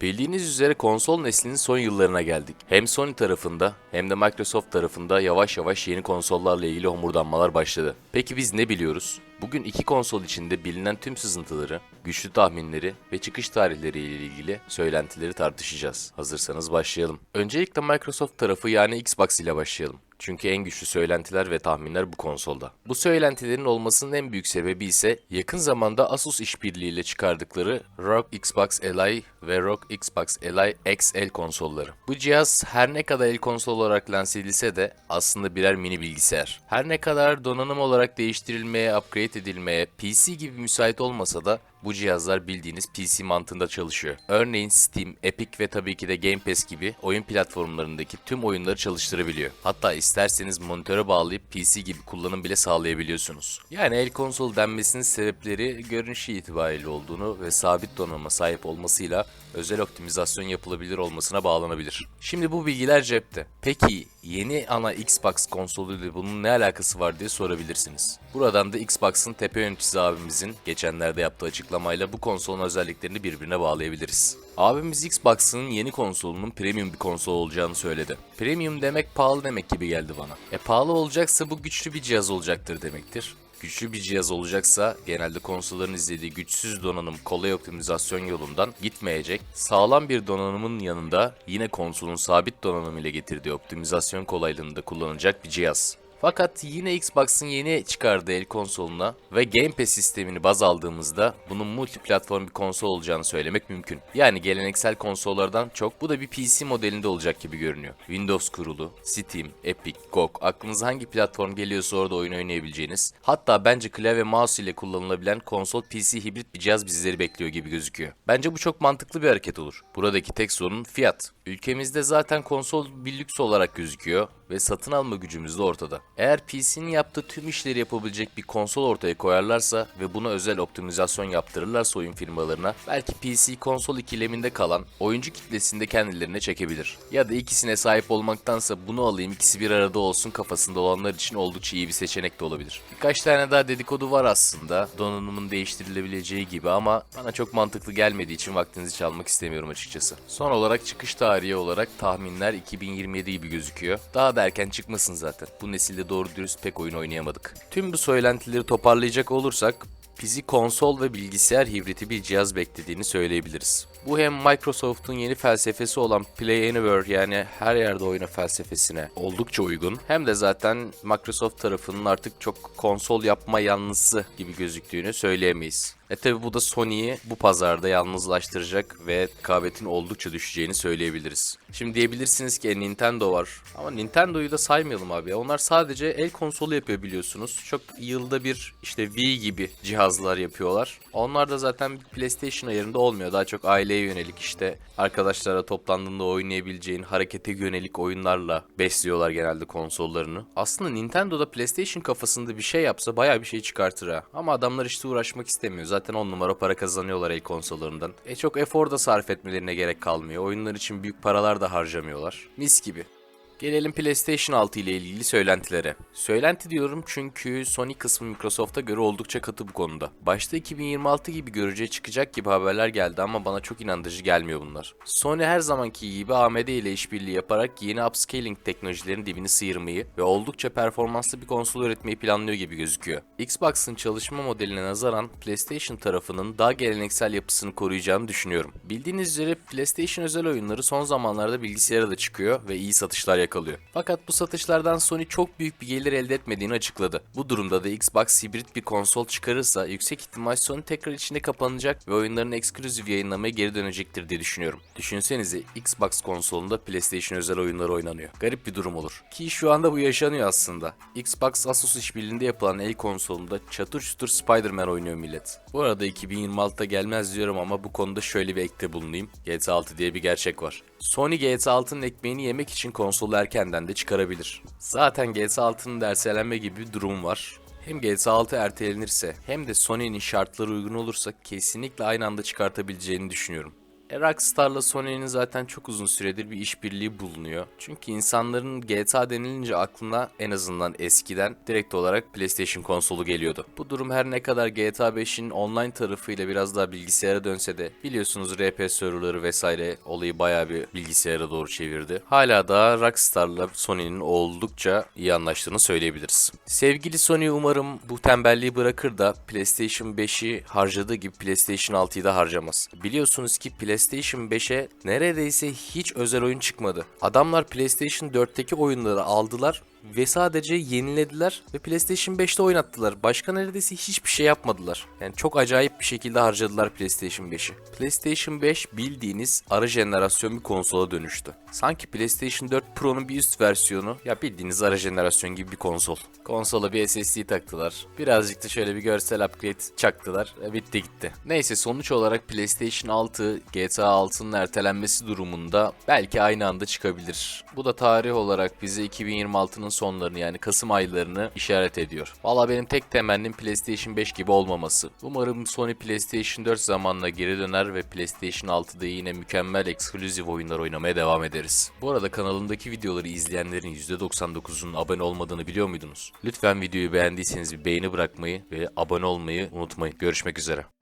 Bildiğiniz üzere konsol neslinin son yıllarına geldik. Hem Sony tarafında hem de Microsoft tarafında yavaş yavaş yeni konsollarla ilgili homurdanmalar başladı. Peki biz ne biliyoruz? Bugün iki konsol içinde bilinen tüm sızıntıları, güçlü tahminleri ve çıkış tarihleri ile ilgili söylentileri tartışacağız. Hazırsanız başlayalım. Öncelikle Microsoft tarafı yani Xbox ile başlayalım. Çünkü en güçlü söylentiler ve tahminler bu konsolda. Bu söylentilerin olmasının en büyük sebebi ise yakın zamanda Asus işbirliğiyle çıkardıkları ROG Xbox Li ve ROG Xbox Li XL konsolları. Bu cihaz her ne kadar el konsol olarak lanse edilse de aslında birer mini bilgisayar. Her ne kadar donanım olarak değiştirilmeye, upgrade edilmeye, PC gibi müsait olmasa da bu cihazlar bildiğiniz PC mantığında çalışıyor. Örneğin Steam, Epic ve tabii ki de Game Pass gibi oyun platformlarındaki tüm oyunları çalıştırabiliyor. Hatta isterseniz monitöre bağlayıp PC gibi kullanım bile sağlayabiliyorsunuz. Yani el konsol denmesinin sebepleri görünüşü itibariyle olduğunu ve sabit donanıma sahip olmasıyla özel optimizasyon yapılabilir olmasına bağlanabilir. Şimdi bu bilgiler cepte. Peki yeni ana Xbox konsoluyla bunun ne alakası var diye sorabilirsiniz. Buradan da Xbox'ın tepe yöneticisi abimizin geçenlerde yaptığı açıklamayla bu konsolun özelliklerini birbirine bağlayabiliriz. Abimiz Xbox'ın yeni konsolunun premium bir konsol olacağını söyledi. Premium demek pahalı demek gibi geldi bana. E pahalı olacaksa bu güçlü bir cihaz olacaktır demektir. Güçlü bir cihaz olacaksa genelde konsolların izlediği güçsüz donanım kolay optimizasyon yolundan gitmeyecek. Sağlam bir donanımın yanında yine konsolun sabit donanım ile getirdiği optimizasyon kolaylığında kullanılacak bir cihaz. Fakat yine Xbox'ın yeni çıkardığı el konsoluna ve Game Pass sistemini baz aldığımızda bunun multiplatform bir konsol olacağını söylemek mümkün. Yani geleneksel konsollardan çok bu da bir PC modelinde olacak gibi görünüyor. Windows kurulu, Steam, Epic, GOG aklınıza hangi platform geliyorsa orada oyun oynayabileceğiniz hatta bence klavye mouse ile kullanılabilen konsol PC hibrit bir cihaz bizleri bekliyor gibi gözüküyor. Bence bu çok mantıklı bir hareket olur. Buradaki tek sorun fiyat. Ülkemizde zaten konsol bir lüks olarak gözüküyor ve satın alma gücümüz de ortada. Eğer PC'nin yaptığı tüm işleri yapabilecek bir konsol ortaya koyarlarsa ve buna özel optimizasyon yaptırırlarsa oyun firmalarına belki PC konsol ikileminde kalan oyuncu kitlesinde kendilerine çekebilir. Ya da ikisine sahip olmaktansa bunu alayım ikisi bir arada olsun kafasında olanlar için oldukça iyi bir seçenek de olabilir. Birkaç tane daha dedikodu var aslında donanımın değiştirilebileceği gibi ama bana çok mantıklı gelmediği için vaktinizi çalmak istemiyorum açıkçası. Son olarak çıkış tarihi olarak tahminler 2027 gibi gözüküyor. Daha da erken çıkmasın zaten. Bu nesilde doğru dürüst pek oyun oynayamadık. Tüm bu söylentileri toparlayacak olursak bizi konsol ve bilgisayar hibriti bir cihaz beklediğini söyleyebiliriz. Bu hem Microsoft'un yeni felsefesi olan Play Anywhere yani her yerde oyna felsefesine oldukça uygun. Hem de zaten Microsoft tarafının artık çok konsol yapma yanlısı gibi gözüktüğünü söyleyemeyiz. E tabi bu da Sony'yi bu pazarda yalnızlaştıracak ve rekabetin oldukça düşeceğini söyleyebiliriz. Şimdi diyebilirsiniz ki e, Nintendo var ama Nintendo'yu da saymayalım abi. Onlar sadece el konsolu yapıyor biliyorsunuz. Çok yılda bir işte Wii gibi cihazlar yapıyorlar. Onlar da zaten PlayStation ayarında olmuyor. Daha çok aileye yönelik işte arkadaşlara toplandığında oynayabileceğin harekete yönelik oyunlarla besliyorlar genelde konsollarını. Aslında Nintendo'da PlayStation kafasında bir şey yapsa bayağı bir şey çıkartır ha. Ama adamlar işte uğraşmak istemiyor. Zaten 10 numara para kazanıyorlar el konsollarından. E çok efor da sarf etmelerine gerek kalmıyor. Oyunlar için büyük paralar da harcamıyorlar. Mis gibi. Gelelim PlayStation 6 ile ilgili söylentilere. Söylenti diyorum çünkü Sony kısmı Microsoft'a göre oldukça katı bu konuda. Başta 2026 gibi göreceği çıkacak gibi haberler geldi ama bana çok inandırıcı gelmiyor bunlar. Sony her zamanki gibi AMD ile işbirliği yaparak yeni upscaling teknolojilerin dibini sıyırmayı ve oldukça performanslı bir konsol üretmeyi planlıyor gibi gözüküyor. Xbox'ın çalışma modeline nazaran PlayStation tarafının daha geleneksel yapısını koruyacağını düşünüyorum. Bildiğiniz üzere PlayStation özel oyunları son zamanlarda bilgisayara da çıkıyor ve iyi satışlar yakalıyor. Fakat bu satışlardan Sony çok büyük bir gelir elde etmediğini açıkladı. Bu durumda da Xbox hibrit bir konsol çıkarırsa yüksek ihtimal Sony tekrar içinde kapanacak ve oyunların ekskluzif yayınlamaya geri dönecektir diye düşünüyorum. Düşünsenize Xbox konsolunda PlayStation özel oyunlar oynanıyor. Garip bir durum olur. Ki şu anda bu yaşanıyor aslında. Xbox Asus işbirliğinde yapılan el konsolunda çatır çutur Spider-Man oynuyor millet. Bu arada 2026'da gelmez diyorum ama bu konuda şöyle bir ekte bulunayım. GTA 6 diye bir gerçek var. Sony GTA 6'nın ekmeğini yemek için konsolu erkenden de çıkarabilir. Zaten GTA 6'nın da ertelenme gibi bir durum var. Hem GTA 6 ertelenirse hem de Sony'nin şartları uygun olursa kesinlikle aynı anda çıkartabileceğini düşünüyorum. E, Rockstar'la Sony'nin zaten çok uzun süredir bir işbirliği bulunuyor. Çünkü insanların GTA denilince aklına en azından eskiden direkt olarak PlayStation konsolu geliyordu. Bu durum her ne kadar GTA 5'in online tarafıyla biraz daha bilgisayara dönse de biliyorsunuz RP serverları vesaire olayı bayağı bir bilgisayara doğru çevirdi. Hala daha Rockstar'la Sony'nin oldukça iyi anlaştığını söyleyebiliriz. Sevgili Sony umarım bu tembelliği bırakır da PlayStation 5'i harcadığı gibi PlayStation 6'yı da harcamaz. Biliyorsunuz ki PlayStation 5'e neredeyse hiç özel oyun çıkmadı. Adamlar PlayStation 4'teki oyunları aldılar ve sadece yenilediler ve PlayStation 5'te oynattılar. Başka neredeyse hiçbir şey yapmadılar. Yani çok acayip bir şekilde harcadılar PlayStation 5'i. PlayStation 5 bildiğiniz ara jenerasyon bir konsola dönüştü. Sanki PlayStation 4 Pro'nun bir üst versiyonu ya bildiğiniz ara jenerasyon gibi bir konsol. Konsola bir SSD taktılar. Birazcık da şöyle bir görsel upgrade çaktılar. E, bitti gitti. Neyse sonuç olarak PlayStation 6 GTA 6'nın ertelenmesi durumunda belki aynı anda çıkabilir. Bu da tarih olarak bize 2026'nın sonlarını yani Kasım aylarını işaret ediyor. Valla benim tek temennim PlayStation 5 gibi olmaması. Umarım Sony PlayStation 4 zamanla geri döner ve PlayStation 6'da yine mükemmel ekskluzif oyunlar oynamaya devam ederiz. Bu arada kanalımdaki videoları izleyenlerin %99'unun abone olmadığını biliyor muydunuz? Lütfen videoyu beğendiyseniz bir beğeni bırakmayı ve abone olmayı unutmayın. Görüşmek üzere.